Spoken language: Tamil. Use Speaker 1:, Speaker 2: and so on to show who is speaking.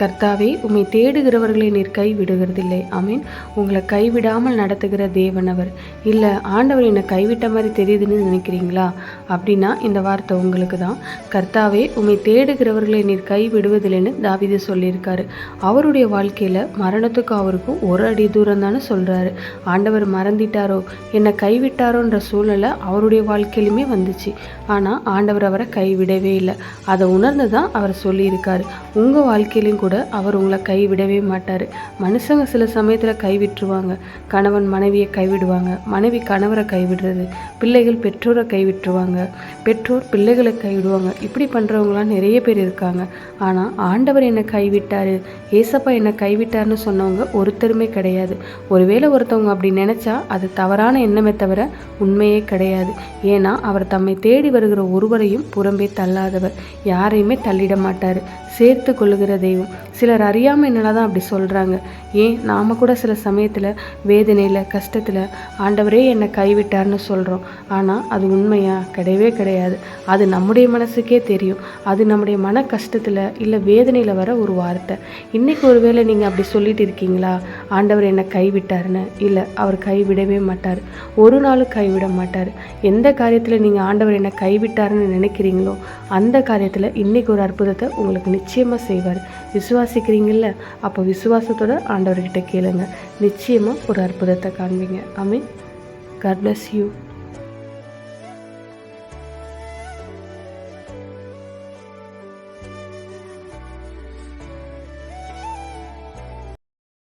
Speaker 1: கர்த்தாவே உம்மை தேடுகிறவர்களை நீர் கை விடுகிறதில்லை ஆமீன். உங்களை கைவிடாமல் நடத்துகிற தேவன் அவர். இல்லை ஆண்டவர் என்னை கைவிட்ட மாதிரி தெரியுதுன்னு நினைக்கிறீங்களா? அப்படின்னா இந்த வார்த்தை உங்களுக்கு தான். கர்த்தாவே உம்மை தேடுகிறவர்களை நீர் கை விடுவதில்லைன்னு தாவிது சொல்லியிருக்காரு. அவருடைய வாழ்க்கையில் மரணத்துக்கும் அவருக்கும் ஒரு அடி தூரம் தானே சொல்கிறாரு ஆண்டவர் மறந்துட்டாரோ என்னை கைவிட்டாரோன்ற சூழ்நிலை அவருடைய வாழ்க்கையிலுமே வந்துச்சு. ஆனால் ஆண்டவர் அவரை கைவிடவே இல்லை. அதை உணர்ந்து தான் அவர் சொல்லியிருக்காரு. உங்கள் வாழ்க்கையிலையும் கூட அவர் உங்களை கைவிடவே மாட்டார். மனுஷங்க சில சமயத்தில் கைவிட்டுருவாங்க. கணவன் மனைவியை கைவிடுவாங்க. மனைவி கணவரை கைவிடுறது பிள்ளைகள் பெற்றோரை கைவிட்டுருவாங்க. பெற்றோர் பிள்ளைகளை கைவிடுவாங்க. இப்படி பண்ணுறவங்களாம் நிறைய பேர் இருக்காங்க. ஆனால் ஆண்டவர் என்னை கைவிட்டார் ஏசப்பா என்னை கைவிட்டார்னு சொன்னவங்க ஒருத்தருமே கிடையாது. ஒருவேளை ஒருத்தவங்க அப்படி நினச்சா அது தவறான எண்ணமே தவிர உண்மையே கிடையாது. ஏன்னா அவர் தம்மை தேடி வருகிற ஒருவரையும் புறம்பே தள்ளாதவர். யாரையுமே தள்ளிட மாட்டார். சேர்த்து கொள்ளுகிற தெய்வம். சிலர் அறியாமல் என்னால் தான் அப்படி சொல்கிறாங்க ஏன்? நாம் கூட சில சமயத்தில் வேதனையில் கஷ்டத்தில் ஆண்டவரே என்னை கைவிட்டார்னு சொல்கிறோம் ஆனால் அது உண்மையா? கிடையவே கிடையாது. அது நம்முடைய மனசுக்கே தெரியும். அது நம்முடைய மன கஷ்டத்தில் இல்லை வேதனையில் வர ஒரு வார்த்தை. இன்றைக்கி ஒருவேளை நீங்கள் அப்படி சொல்லிட்டு இருக்கீங்களா? ஆண்டவர் என்னை கைவிட்டார்னு இல்லை அவர் கைவிடவே மாட்டார். ஒரு நாளும் கைவிட மாட்டார். எந்த காரியத்தில் நீங்கள் ஆண்டவர் என்னை கைவிட்டாருன்னு நினைக்கிறீங்களோ அந்த காரியத்தில் இன்றைக்கி ஒரு அற்புதத்தை உங்களுக்கு நிச்சயமாக செய்வார். விசுவாசிக்கிறீங்கள அப்போ விசுவாசத்தோட ஆண்டவர்கிட்ட கேளுங்க. நிச்சயமாக ஒரு அற்புதத்தை காண்பீங்க. I mean God bless you